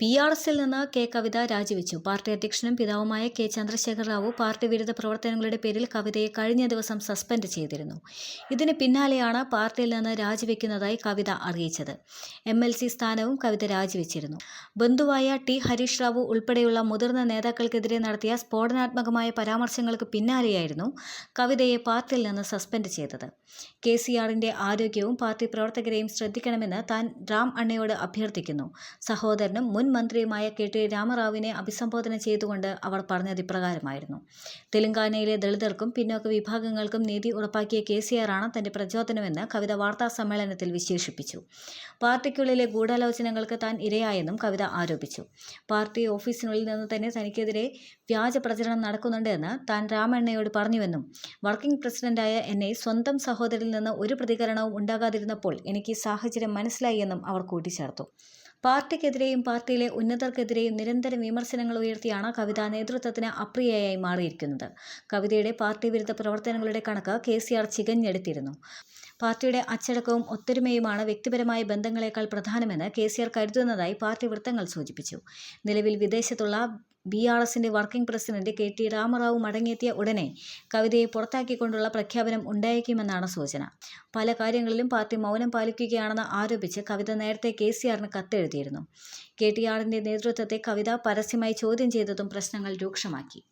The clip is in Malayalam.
ബി ആർ എസിൽ നിന്ന് കെ കവിത രാജിവെച്ചു. പാർട്ടി അധ്യക്ഷനും പിതാവുമായ കെ ചന്ദ്രശേഖർ റാവു പാർട്ടി വിരുദ്ധ പ്രവർത്തനങ്ങളുടെ പേരിൽ കവിതയെ കഴിഞ്ഞ ദിവസം സസ്പെൻഡ് ചെയ്തിരുന്നു. ഇതിന് പിന്നാലെയാണ് പാർട്ടിയിൽ നിന്ന് രാജിവെക്കുന്നതായി കവിത അറിയിച്ചത്. എം എൽ സി സ്ഥാനവും കവിത രാജിവെച്ചിരുന്നു. ബന്ധുവായ ടി ഹരീഷ് റാവു ഉൾപ്പെടെയുള്ള മുതിർന്ന നേതാക്കൾക്കെതിരെ നടത്തിയ സ്ഫോടനാത്മകമായ പരാമർശങ്ങൾക്ക് പിന്നാലെയായിരുന്നു കവിതയെ പാർട്ടിയിൽ നിന്ന് സസ്പെൻഡ് ചെയ്തത്. കെ സി ആരോഗ്യവും പാർട്ടി പ്രവർത്തകരെയും ശ്രദ്ധിക്കണമെന്ന് താൻ റാം അണ്ണയോട് അഭ്യർത്ഥിക്കുന്നു. സഹോദരനും മുൻ മന്ത്രിയുമായ കെ ടി രാമറാവുവിനെ അഭിസംബോധന ചെയ്തുകൊണ്ട് അവർ പറഞ്ഞത് ഇപ്രകാരമായിരുന്നു. തെലങ്കാനയിലെ ദളിതർക്കും പിന്നോക്ക വിഭാഗങ്ങൾക്കും നീതി ഉറപ്പാക്കിയ കെ സി ആറാണ് തന്റെ പ്രചോദനമെന്ന് കവിത വാർത്താ സമ്മേളനത്തിൽ വിശേഷിപ്പിച്ചു. പാർട്ടിക്കുള്ളിലെ ഗൂഢാലോചനകൾക്ക് താൻ ഇരയായെന്നും കവിത ആരോപിച്ചു. പാർട്ടി ഓഫീസിനുള്ളിൽ നിന്ന് തന്നെ തനിക്കെതിരെ വ്യാജ പ്രചരണം നടക്കുന്നുണ്ടെന്ന് താൻ രാമണ്ണയോട് പറഞ്ഞുവെന്നും വർക്കിംഗ് പ്രസിഡന്റായ എന്നെ സ്വന്തം സഹോദരിൽ നിന്ന് ഒരു പ്രതികരണവും ഉണ്ടാകാതിരുന്നപ്പോൾ എനിക്ക് സാഹചര്യം മനസ്സിലായി എന്നും അവർ കൂട്ടിച്ചേർത്തു. പാർട്ടിക്കെതിരെയും പാർട്ടിയിലെ ഉന്നതർക്കെതിരെ നിരന്തരം വിമർശനങ്ങൾ ഉയർത്തിയാണ് കവിത നേതൃത്വത്തിന് അപ്രിയയായി മാറിയിരിക്കുന്നത്. കവിതയുടെ പാർട്ടി വിരുദ്ധ പ്രവർത്തനങ്ങളുടെ കണക്ക് കെ സി ആർ ചികഞ്ഞെടുത്തിരുന്നു. പാർട്ടിയുടെ അച്ചടക്കവും ഒത്തൊരുമയുമാണ് വ്യക്തിപരമായ ബന്ധങ്ങളെക്കാൾ പ്രധാനമെന്ന് കെ സി ആർ കരുതുന്നതായി പാർട്ടി വൃത്തങ്ങൾ സൂചിപ്പിച്ചു. നിലവിൽ വിദേശത്തുള്ള ബി ആർ എസിന്റെ working president K T Rama Rao മടങ്ങിയെത്തിയ ഉടനെ കവിതയെ പുറത്താക്കിക്കൊണ്ടുള്ള പ്രഖ്യാപനം ഉണ്ടായേക്കുമെന്നാണ് സൂചന. പല കാര്യങ്ങളിലും പാർട്ടി മൗനം പാലിക്കുകയാണെന്ന് ആരോപിച്ച് കവിത നേരത്തെ കെ സി ആറിന് കത്തെഴുതിയിരുന്നു. കെ ടി ആറിന്റെ നേതൃത്വത്തെ കവിത പരസ്യമായി ചോദ്യം ചെയ്തതും പ്രശ്നങ്ങൾ രൂക്ഷമാക്കി.